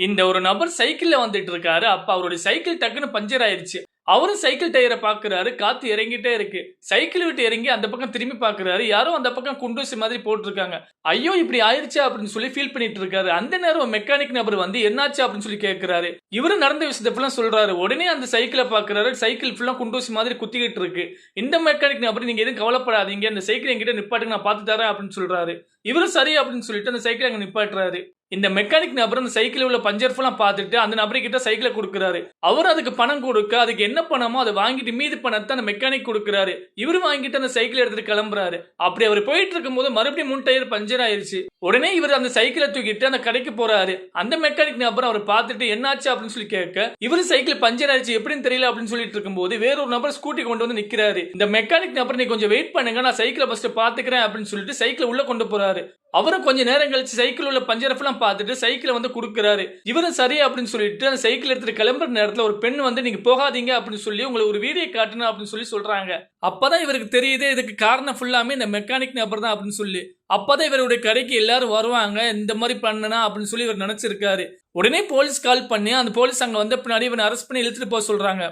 இந்த ஒரு நபர் சைக்கிள்ல வந்துட்டு இருக்காரு. அப்ப அவருடைய சைக்கிள் டக்குன்னு பஞ்சர் ஆயிருச்சு. அவரும் சைக்கிள் டயரை பாக்குறாரு. காத்து இறங்கிட்டே இருக்கு. சைக்கிள் விட்டு இறங்கி அந்த பக்கம் திரும்பி பாக்குறாரு. யாரும் அந்த பக்கம் குண்டூசி மாதிரி போட்டிருக்காங்க. ஐயோ இப்படி ஆயிருச்சா அப்படின்னு சொல்லி ஃபீல் பண்ணிட்டு இருக்காரு. அந்த நேரம் மெக்கானிக் நபர் வந்து என்னாச்சு? அப்படின்னு சொல்லி கேக்குறாரு. இவரு நடந்த விஷயத்த ஃபுல்லாக சொல்றாரு. உடனே அந்த சைக்கிளை பாக்குறாரு. சைக்கிள் ஃபுல்லா குண்டூசி மாதிரி குத்திக்கிட்டு இருக்கு. இந்த மெக்கானிக் நபர் நீங்க எதுவும் கவலைப்படாதீங்க. அந்த சைக்கிள் என்கிட்ட நிப்பாட்டுக்கு நான் பார்த்து தரேன் அப்படின்னு சொல்றாரு. இவரும் சரி அப்படின்னு சொல்லிட்டு அந்த சைக்கிள் அங்க நிப்பாட்டுறாரு. இந்த மெக்கானிக் நபர் அந்த சைக்கிள் உள்ள பஞ்சர் ஃபுல்லா பார்த்துட்டு அந்த நபர் கிட்ட சைக்கிளை கொடுக்குறாரு. அவர் அதுக்கு பணம் கொடுக்க அதுக்கு என்ன பணமோ அதை வாங்கிட்டு மீதி பணத்தை அந்த மெக்கானிக் கொடுக்குறாரு. இவரு வாங்கிட்டு அந்த சைக்கிள் எடுத்துட்டு கிளம்புறாரு. அப்படி அவர் போயிட்டு இருக்கும்போது மறுபடியும் முன் டயர் பஞ்சர் ஆயிருச்சு. உடனே இவர் அந்த சைக்கிளை தூக்கிட்டு அந்த கடைக்கு போறாரு. அந்த மெக்கானிக் நபர் அவர் பார்த்துட்டு என்னாச்சு? அப்படின்னு சொல்லி கேட்க இவர் சைக்கிள் பஞ்சர் ஆயிடுச்சு எப்படின்னு தெரியல அப்படின்னு சொல்லிட்டு இருக்கும்போது வேற ஒரு நபர் ஸ்கூட்டி கொண்டு வந்து நிக்கிறாரு. இந்த மெக்கானிக் நபர் நீ கொஞ்சம் வெயிட் பண்ணுங்க நான் சைக்கிளை ஃபர்ஸ்ட் பாத்துக்கிறேன் அப்படின்னு சொல்லிட்டு சைக்கிளை உள்ள கொண்டு போறாரு. அவரும் கொஞ்ச நேரம் கழிச்சு சைக்கிள் உள்ள பஞ்சர் எல்லாம் பார்த்துட்டு சைக்கிளை வந்து கொடுக்குறாரு. இவரும் சரி அப்படின்னு சொல்லிட்டு அந்த சைக்கிள் எடுத்துட்டு கிளம்புற நேரத்தில் ஒரு பெண் வந்து நீங்க போகாதீங்க அப்படின்னு சொல்லி உங்களை ஒரு வீடியோ காட்டணும் அப்படின்னு சொல்லி சொல்றாங்க. அப்பதான் இவருக்கு தெரியுது இதுக்கு காரணம் ஃபுல்லாமே இந்த மெக்கானிக் நபர் தான் அப்படின்னு சொல்லி. அப்பதான் இவருடைய கடைக்கு எல்லாரும் வருவாங்க இந்த மாதிரி பண்ணனா அப்படின்னு சொல்லி இவர் நினைச்சிருக்காரு. உடனே போலீஸ் கால் பண்ணி அந்த போலீஸ் அங்க வந்த பின்னாடி இவனை அரெஸ்ட் பண்ணி இழுத்துட்டு போக சொல்றாங்க.